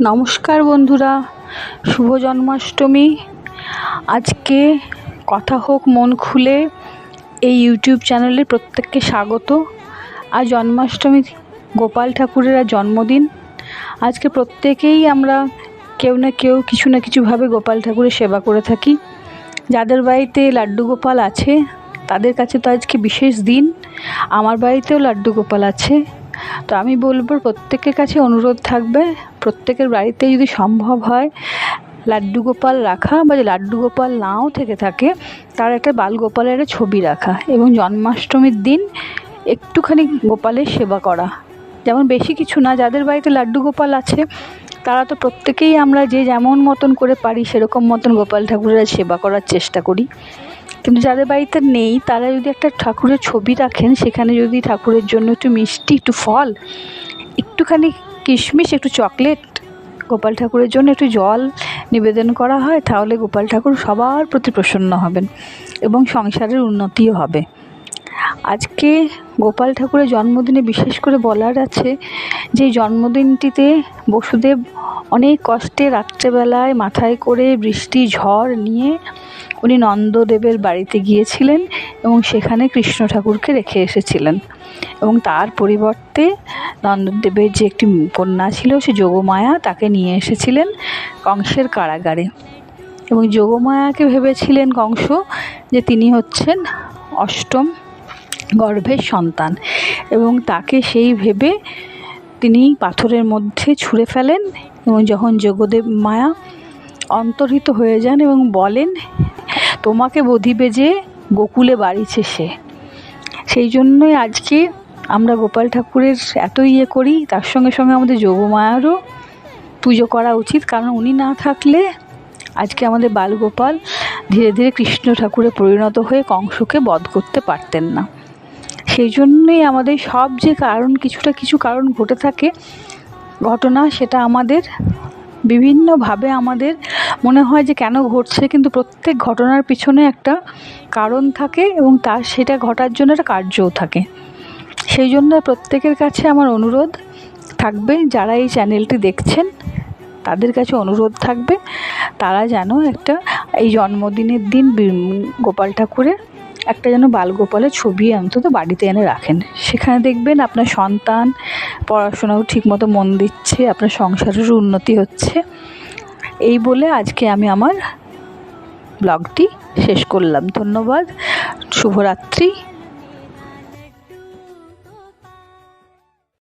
নমস্কার বন্ধুরা, শুভ জন্মাষ্টমী। আজকে কথা হোক, মন খুলে এই ইউটিউব চ্যানেলে প্রত্যেককে স্বাগত। আর জন্মাষ্টমী, গোপাল ঠাকুরের জন্মদিন। আজকে প্রত্যেকেই আমরা কেউ না কেউ, কিছু না কিছুভাবে গোপাল ঠাকুরের সেবা করে থাকি। যাদের বাড়িতে লাড্ডু গোপাল আছে তাদের কাছে তো আজকে বিশেষ দিন। আমার বাড়িতেও লাড্ডু গোপাল আছে। তো আমি বলব, প্রত্যেকের কাছে অনুরোধ থাকবে, প্রত্যেকের বাড়িতে যদি সম্ভব হয় লাড্ডু গোপাল রাখা বা যে লাড্ডু গোপাল নাও থেকে থাকে, তার একটা বাল গোপালের একটা ছবি রাখা এবং জন্মাষ্টমীর দিন একটুখানি গোপালের সেবা করা। যেমন বেশি কিছু না, যাদের বাড়িতে লাড্ডু গোপাল আছে, তারা তো প্রত্যেকেই আমরা যে যেমন মতন করে পারি, সেরকম মতন গোপাল ঠাকুরের সেবা করার চেষ্টা করি। কিন্তু যাদের বাড়িতে নেই, তারা যদি একটা ঠাকুরের ছবি রাখেন, সেখানে যদি ঠাকুরের জন্য একটু মিষ্টি, একটু ফল, একটুখানি কিশমিশ, একটু চকলেট, গোপাল ঠাকুরের জন্য একটু জল নিবেদন করা হয়, তাহলে গোপাল ঠাকুর সবার প্রতি প্রসন্ন হবেন এবং সংসারের উন্নতিও হবে। আজকে গোপাল ঠাকুরের জন্মদিনে বিশেষ করে বলার আছে যে জন্মদিনটিতে বসুদেব অনেক কষ্টে রাত্রেবেলায় মাথায় করে বৃষ্টি, ঝড় নিয়ে উনি নন্দদেবের বাড়িতে গিয়েছিলেন এবং সেখানে কৃষ্ণ ঠাকুরকে রেখে এসেছিলেন। এবং তার পরিবর্তে নন্দদেবের যে একটি কন্যা ছিল, সে যোগমায়া, তাকে নিয়ে এসেছিলেন কংসের কারাগারে। এবং যোগমায়াকে ভেবেছিলেন কংস যে তিনি হচ্ছেন অষ্টম গর্ভের সন্তান এবং তাকে সেই ভেবে তিনি পাথরের মধ্যে ছুঁড়ে ফেলেন এবং যখন যোগদেব মায়া অন্তর্হিত হয়ে যান এবং বলেন, তোমাকে বধিবে যে গোকুলে বাড়িছে সে। সেই জন্যই আজকে আমরা গোপাল ঠাকুরের এত ইয়ে করি, তার সঙ্গে সঙ্গে আমাদের যোগমায়ারও পুজো করা উচিত। কারণ উনি না থাকলে আজকে আমাদের বালগোপাল ধীরে ধীরে কৃষ্ণ ঠাকুরে পরিণত হয়ে কংসকে বধ করতে পারতেন না। সেই জন্যই আমাদের সব যে কারণ, কিছুটা কিছু কারণ ঘটে থাকে, ঘটনা সেটা আমাদের বিভিন্নভাবে আমাদের মনে হয় যে কেন ঘটছে, কিন্তু প্রত্যেক ঘটনার পিছনে একটা কারণ থাকে এবং তার সেটা ঘটার জন্য একটা কার্যও থাকে। সেই জন্য প্রত্যেকের কাছে আমার অনুরোধ থাকবে, যারা এই চ্যানেলটি দেখছেন, তাদের কাছে অনুরোধ থাকবে, তারা যেন একটা এই জন্মদিনের দিন গোপাল ঠাকুরের একটা যেন বালগোপালের ছবি অন্তত বাড়িতে এনে রাখেন। সেখানে দেখবেন আপনার সন্তান পড়াশোনাও ঠিকমতো মন দিচ্ছে, আপনার সংসারের উন্নতি হচ্ছে। এই বলে আজকে আমি আমার ব্লগটি শেষ করলাম। ধন্যবাদ, শুভরাত্রি।